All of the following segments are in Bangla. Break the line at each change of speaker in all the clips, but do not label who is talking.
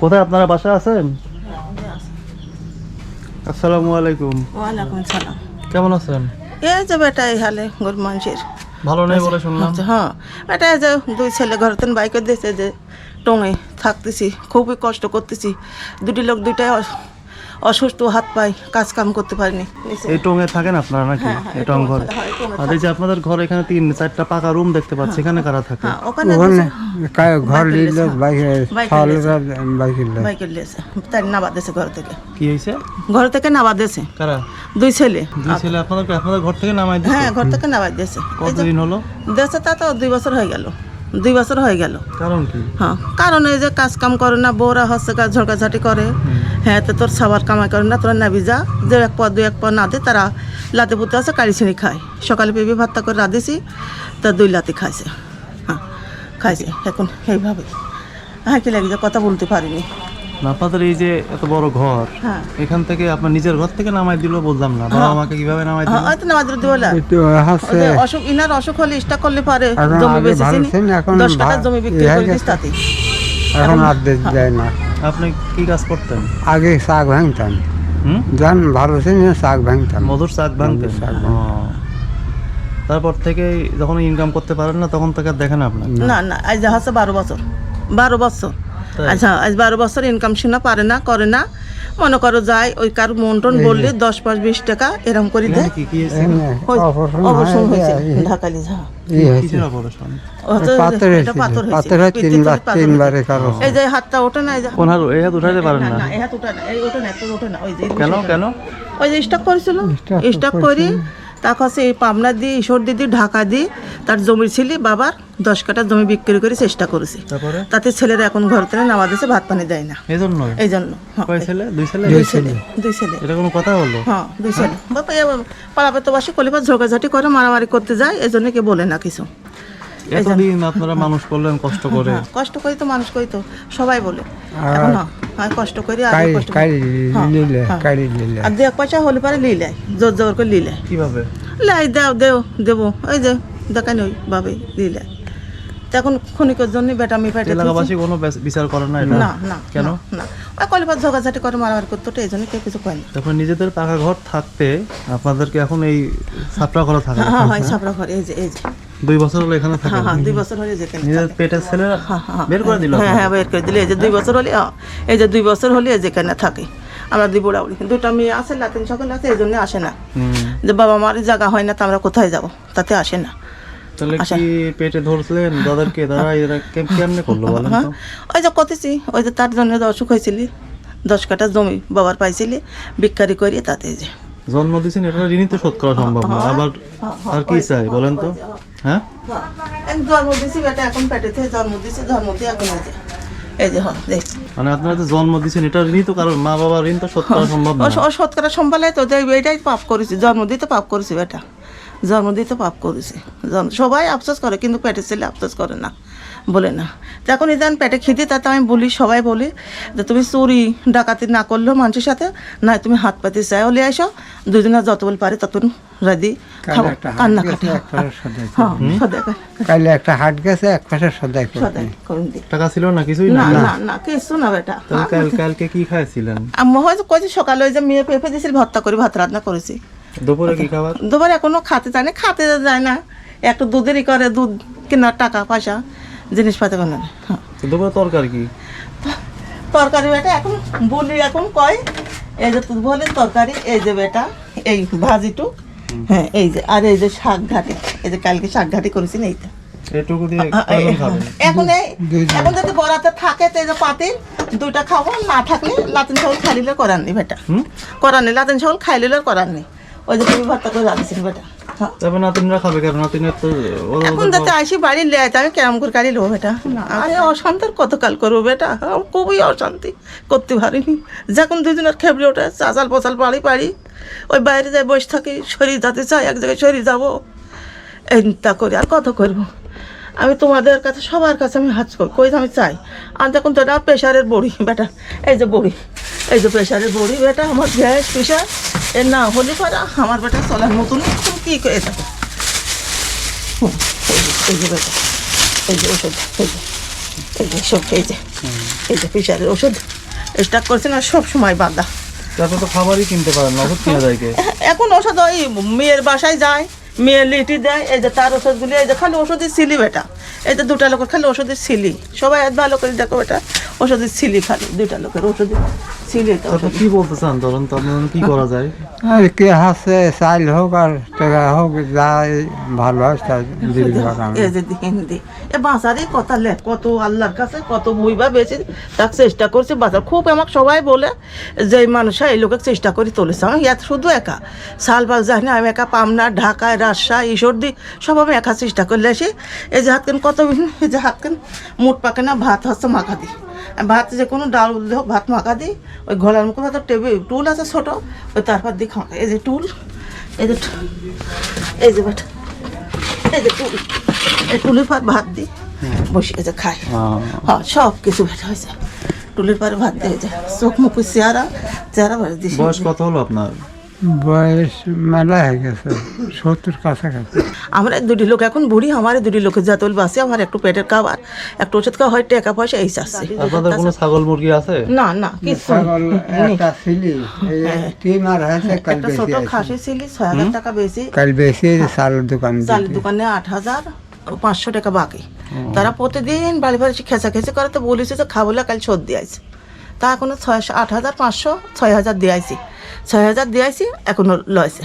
কোথায় আপনারা বাসা আছেন? আসসালামু আলাইকুম।
ওয়ালাইকুম সালাম।
কেমন আছেন?
এই যে বেটা এই হালে গরিব মানুষের
ভালো নেই বলে শুনলাম।
আচ্ছা, হ্যাঁ। বেটা যে দুই ছেলে ঘরতেন বাইকে দিয়েছে যে টঙে থাকতেছি খুবই কষ্ট করতেছি। দুটি লোক দুইটাই অসুস্থ হাত পাই কাজ কাম করতে পারিনি।
এই টঙে থাকেন আপনারা নাকি?
হ্যাঁ, হ্যাঁ,
এই টং ঘর।
হ্যাঁ,
আর এই যে আপনাদের ঘর এখানে তিন চারটা পাকা রুম দেখতে পাচ্ছি। এখানে কারা থাকে?
হ্যাঁ ওখানে
ঘর
লেসা।
বাইকে বাইকে নিল
বাইকে দিয়েছে তাই নাবা দিয়েছে ঘর থেকে।
কি হয়েছে?
ঘর থেকে নাবা দিয়েছে।
কারা?
দুই ছেলে।
দুই ছেলে আপনাদের আপনাদের ঘর থেকে নামাই দিচ্ছে
হ্যাঁ ঘর থেকে নাবা দিয়েছে।
কতদিন হলো?
দেশে তা তো দুই বছর হয়ে গেল। দুই বছর হয়ে গেল।
কারণ কি?
হ্যাঁ কারণ এই যে কাজ কাম করে না বউরা হচ্ছে কাজ ঝড়কাঝাটি করে। হ্যাঁ তো তোর সাবার কামাই করে না তোরা নাবি যা যে এক পর দুই এক পর না দে তারা লাতে পুতে আছে কারি ছিঁড়ি খায়। সকালে পেবি ভাতটা করে রাঁধেছি তা দুই লাতি খাইছে। হ্যাঁ খাইছে এখন এইভাবে। হ্যাঁ কি লাগে যে কথা বলতে পারিনি।
না, আপনাদের এই যে এত বড় ঘর
হ্যাঁ।
এখান থেকে আপনার নিজের ঘর থেকে নামাই দিল বললাম না। বাবা আমাকে কীভাবে নামাই দিল?
হ্যাঁ হয়তো না মাদ্র দিবলা। অসুখ ইনার অসুখ হলে ইস্টা করলে পারে জমি বেচেছি
ভালো ছিল, এখন
দশ টাকার জমি বিক্রি করে দিস তাতে।
এখন আর দিতে যায় না।
আপনি কি কাজ করতেন?
আগে শাক ভাঙতাম। যান ভালো ছিল শাক ভাঙতাম।
মধুর শাক ভাঙতেন?
শাক
তারপর থেকে যখন ইনকাম করতে পারেন না তখন থেকে আর দেখেন আপনার
না। না আজ হচ্ছে বারো বছর। বারো বছর। আচ্ছা আজ বারো বছর ইনকাম সিনা পারে না করে না। মনে করো যাই ওই কার মন্টন বললে দশ পাঁচ বিশ টাকা এরকম করে দেয় অবসর হয়েছে? ঢাকালি যা
হয়
এই যে হাতটা ওঠে না এই যে
কোন হাত? এই হাত উঠাইতে পারেন
না
না।
না এই হাত ওঠে না। এই ওঠে না ওঠে না। ওই যে
কেন কেন?
ওই যে স্টক করেছিল। স্টক করি তারপর সে পাবনা দিয়ে ঈশ্বর দিদি ঢাকা দিয়ে তার জমির ছিলি বাবার দশ কাটা জমি বিক্রি করে চেষ্টা করেছি। তাতে ছেলেরা এখন ঘর থেকে নামা দিয়েছে ভাত পানি দেয় না।
এই জন্য
এই জন্য
দুই ছেলে?
দুই ছেলে দুই ছেলে।
এটা কোনো কথা হলো?
হ্যাঁ দুই ছেলে। এ তো বাসে কলিবার ঝোঁকাঝাটি করে মারামারি করতে যায় এই জন্য কে বলে না কিছু?
এতদিন আপনারা মানুষ করলেন কষ্ট করে।
কষ্ট করি তো মানুষ করি তো সবাই বলে। এখন হ্যাঁ, কষ্ট করি আর কষ্ট আর দু এক পয়সা হলে পারে লিলাই জোর জোর করে লিলাই
কীভাবে?
লাই দাও দেও দেবো। ওই যে দেখানি ওই ভাবে তো এখন ক্ষণিকের জন্য বেটা আমি পেটে
এলাকাবাসী কোনো বিচার করেন না এটা?
না না
কেন?
না, ওই কলিবার ঝোঁকাঝাটি করে মারামারি করতো তো এই জন্য কেউ কিছু কয় না
তারপর নিজেদের পাকা ঘর থাকতে আপনাদেরকে এখন এই ছাপড়া ঘরে থাকে
হ্যাঁ হ্যাঁ ছাপড়া ঘর এই যে এই যে।
দুই বছর হলো এখানে থাকে
হ্যাঁ হ্যাঁ দুই বছর হলে যেখানে
নিজের পেটের
হ্যাঁ, হ্যাঁ,
বের করে দিল
হ্যাঁ হ্যাঁ বের করে দিলে। এই যে দুই বছর হলে হ্যাঁ, এই যে দুই বছর হলে যেখানে থাকে। আমরা দুই বুড়া বুড়ি দুটা মেয়ে আছে লাতিন সকল আছে এই জন্য আসে না। যে বাবা মার জায়গা হয় না তো আমরা কোথায় যাব? তাতে আসে না।
তাহলে। কি পেটে ধরছিলেন দাদারকে? দাদা এরা কেমনে করল বলেন
হ্যাঁ।
তো?
ওই যে কতেছি ওই যে তার জন্য অসুখ হয়েছিলি দশ কাটা জমি বাবার পাইছিলি বিক্রি করিয়ে তাতে যে।
জন্ম দিয়েছেন এটা ঋণই তো শোধ করা সম্ভব না। আবার আর কি চাই বলেন তো? হ্যাঁ?
জন্ম দিছি বেটা এখন পেটেতে জন্ম দিছি জন্ম দিয়ে এখন যে এই যে হ্যাঁ
মানে আপনারা যে জন্ম দিয়েছেন এটা ঋণই তো কারণ মা বাবার ঋণ তো শোধ করা সম্ভব না।
ও শতকরা সম্ভালে তো দেখবে এটাই পাপ করেছি জন্ম দিতে পাপ করেছি বেটা। জন্ম দিতে পাপ করেছি। সবাই আফসোস করে কিন্তু পেটে ছেলে আফসোস করে না। বলে না। তো এখন ইদান পেটে খিদে তাতে আমি বলি সবাই বলি যে তুমি চুরি ডাকাতি না করলেও মানুষের সাথে না তুমি হাত পাতি চাই হলে আসো দুজনে যত বল পারে তত রাদি খাব।
একটা
কান্না
গেছে,
কাটি
এক পাশে সদাই
হ্যাঁ সদাই
কাইলে একটা হাট গেছে এক পাশে সদাই করে
সদাই করুন দি
টাকা ছিল না কিছুই না
না না না কিছু না বেটা।
কাল কালকে কি খাইছিলেন?
আমি হয়তো কয়েছি সকালে ওই যে মেয়ে পেঁপে দিয়েছিল ভর্তা করে ভাত রান্না করেছি।
দুপুরে কি খাবার?
এখনও খাতে যায় না খাতে যায় না। একটু দুধেরই করে দুধ কেনার টাকা পয়সা। জিনিসপাতি বানানো হ্যাঁ।
দুপুরে তরকারি কি?
তরকারি বেটা এখন বলি এখন কয় এই যে তুই বলি তরকারি এই যে বেটা এই ভাজিটু হ্যাঁ এই যে আর এই যে শাক ঘাটি এই যে কালকে শাক ঘাটি করেছি না এইটা
এটুকু দিয়ে
এখন এই এখন যদি বরাতে থাকে তো এই যে পাতিল দুইটা খাব না থাকলে লাতিন চাউল খাইলে করার নেই বেটা।
হুম?
করার নেই লাতিন চাউল খাইলে করার নেই। ওই যে তুমি ভাতটা করে রাঁধেছেন বেটা।
তারপর নাতিনরা খাবে কারণ নাতিনের তো
এখন যাতে আসি বাড়ির লেয় আমি কেমন করে গাড়ি নেব বেটা? আরে অশান্তির কতকাল করব বেটা? খুবই অশান্তি করতে পারিনি। যখন দুজনের খেবড়ে ওঠে চাচাল পচাল বাড়ি পারি ওই বাইরে যাই বসে থাকি শরীর যাতে চাই এক জায়গায় শরীর যাব। এই তা করি আর কত করব? আমি তোমাদের কাছে সবার কাছে আমি হাত করি কই আমি চাই? আর যখন তো এটা প্রেশারের বড়ি বেটা। এই যে বড়ি এই যে প্রেশারের বড়ি বেটা আমার গ্যাস প্রেশার না হলে পারা আমার বেটা চলার মতন কী করে যাব এই যে বেটা এই যে ওষুধ এই যে এই যে সব এই যে এই যে প্রেশারের ওষুধ। স্টার্ট করছে না সব সময় বাঁধা
তারপর তো খাবারই কিনতে পারেন না ওষুধ কিনা যায়
এখন ওষুধ ওই মেয়ের বাসায় যায় মেয়ে লিটি দেয় এই যে তার ওষুধগুলি এই যে খালি ওষুধের সিলি বেটা। এই যে দুটা লোকের খালি ওষুধের সিলি। সবাই ভালো করে দেখো বেটা ওষুধের সিলি খালি দুইটা লোকের ওষুধের সিলি
তারপর কি বলতে চান ধরুন তো আপনার কি করা যায়?
আর কি হাসে চাইল হোক আর টাকা হোক যাই ভালো হয়
এই যে হিন্দি এ বাঁচারই কথা লে কত আল্লাহর কাছে কত বইবা বেশি তার চেষ্টা করছে বাঁচার। খুব আমাকে সবাই বলে যে এই মানুষ এই লোকের চেষ্টা করে তুলেছে আমি এত শুধু একা। সালবাগ যাই না আমি একা পাবনা ঢাকায় রাজশাহী ঈশ্বরদি সব আমি একা চেষ্টা করলে আসি এই যে হাতকেন কত এই যে হাতকেন মুঠ পাকে না ভাত হচ্ছে মাখা দিই ভাত যে কোনো ডাল দেহ ভাত মাখা দিই ওই ঘোলার মুখে ভাত টেবিল টুল আছে ছোট ওই তারপর দিই খাওয়া। এই যে টুল এই যে এই যে বেটা এই যে টুল এই টুলির পর ভাত দিই বসে যে খাই। হ্যাঁ। সব কিছু ভেটে হয়েছে। টুলির পরে ভাত দিয়ে যায় চোখ মুখ চেহারা চেহারা ভরে দিছি।
বয়স কত হলো আপনার?
বয়স মেলা হয়ে গেছে সত্তর কাছাকাছি।
আমরা দুটি লোক এখন বুড়ি আমার দুটি লোকের জাতল বাসে আমার একটু পেটের খাবার একটু ওষুধ খাওয়া হয় টাকা পয়সা এই চাচ্ছে।
আপনাদের কোনো ছাগল মুরগি আছে?
না না কিছু
ছাগল একটা ছিলি এই তিন আর হয়েছে কাল
একটা
বেশি
ছোট খাসি ছিল ছয় হাজার টাকা বেশি।
কাল বেশি চালের দোকান
চালের দোকানে আট হাজার পাঁচশো টাকা বাকি। তারা প্রতিদিন বাড়ি বাড়ি খেঁচা খেঁচে করে তো বলেছে যে খাবলে কাল সর্দি দিয়েছে তা এখনও ছয় আট হাজার পাঁচশো ছয় হাজার দিয়েছি ছয় হাজার দিয়েছি এখনও লয়েছে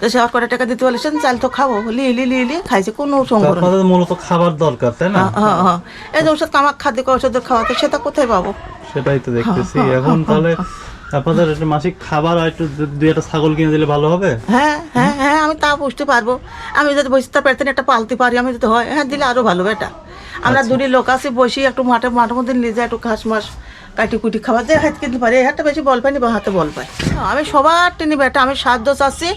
তো সে আর কটা টাকা দিতে বলেছেন চাল তো খাব। লিলি লিলি খাইছে কোনো সংগ্রহ
মূলত খাবার দরকার তাই না?
হ্যাঁ হ্যাঁ এই যে ওষুধ কামাক খাদ্য ওষুধের খাওয়াতে সেটা কোথায় পাবো?
সেটাই তো দেখতেছি। এখন তাহলে আপনাদের মাসিক খাবার একটু দুই একটা ছাগল কিনে দিলে ভালো হবে?
হ্যাঁ হ্যাঁ হ্যাঁ আমি তা বুঝতে পারব। আমি যদি বসে তার পেতেন একটা পালতে পারি আমি যদি হয় হ্যাঁ দিলে আরও ভালো বেটা। আমরা দুটি লোক আছি বসি একটু মাঠে মাঠের মধ্যে নিয়ে যাই একটু ঘাস মাস কাটি কুটি খাবার দিয়ে হাত কিনতে পারি। এই হাতটা বেশি বল পাইনি বা হাতে বল পাই আমি সবার টেনি বেটা আমি সাহায্য চাচ্ছি।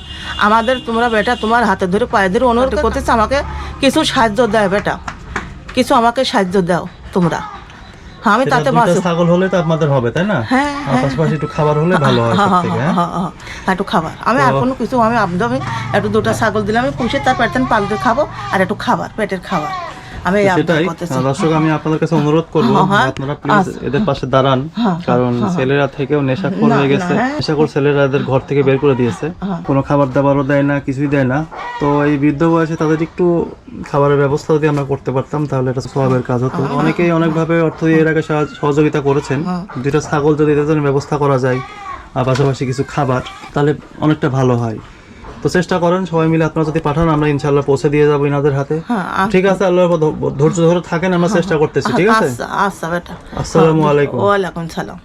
আমাদের তোমরা বেটা তোমার হাতে ধরে পায়ে ধরে অনুরোধ করতেছে আমাকে কিছু সাহায্য দেয় বেটা। কিছু আমাকে সাহায্য দাও তোমরা। হ্যাঁ আমি তাতে বাঁচি
ছাগল হলে তো আপনাদের হবে তাই না?
হ্যাঁ,
পাশাপাশি একটু খাবার হলে ভালো হয়
হ্যাঁ, হ্যাঁ, হ্যাঁ,
হ্যাঁ
হ্যাঁ, হ্যাঁ, একটু খাবার। আমি আর কোনো কিছু আমি একটু দুটো ছাগল দিলে আমি পুষে তার পেটেন পালতে খাব আর একটু খাবার পেটের খাবার। আমি
সেটাই দর্শক আমি আপনাদের কাছে অনুরোধ করব
হ্যাঁ, হ্যাঁ।
আপনারা প্লিজ এদের পাশে দাঁড়ান
হ্যাঁ,
কারণ ছেলেরা থেকেও নেশাখোর
না,
হয়ে গেছে। নেশাখোর ছেলেরা এদের ঘর থেকে বের করে দিয়েছে। কোনো খাবার দাবারও দেয় না কিছুই দেয় না তো এই বৃদ্ধ বয়সে তাদের একটু খাবারের ব্যবস্থা যদি আমরা করতে পারতাম তাহলে এটা স্বভাবের কাজ হতো। অনেকেই অনেকভাবে অর্থ দিয়ে এর আগে সহযোগিতা করেছেন। দুইটা ছাগল যদি এদের জন্য ব্যবস্থা করা যায় আর পাশাপাশি কিছু খাবার তাহলে অনেকটা ভালো হয় তো চেষ্টা করেন সবাই মিলে আপনারা যদি পাঠান আমরা ইনশাল্লাহ পৌঁছে দিয়ে যাব ইনাদের হাতে।
হ্যাঁ
ঠিক আছে আল্লাহ ধৈর্য ধরে থাকেন আমরা চেষ্টা করতেছি ঠিক আছে?
আচ্ছা আচ্ছা
আসসালামু আলাইকুম।
ওয়ালাইকুম সালাম।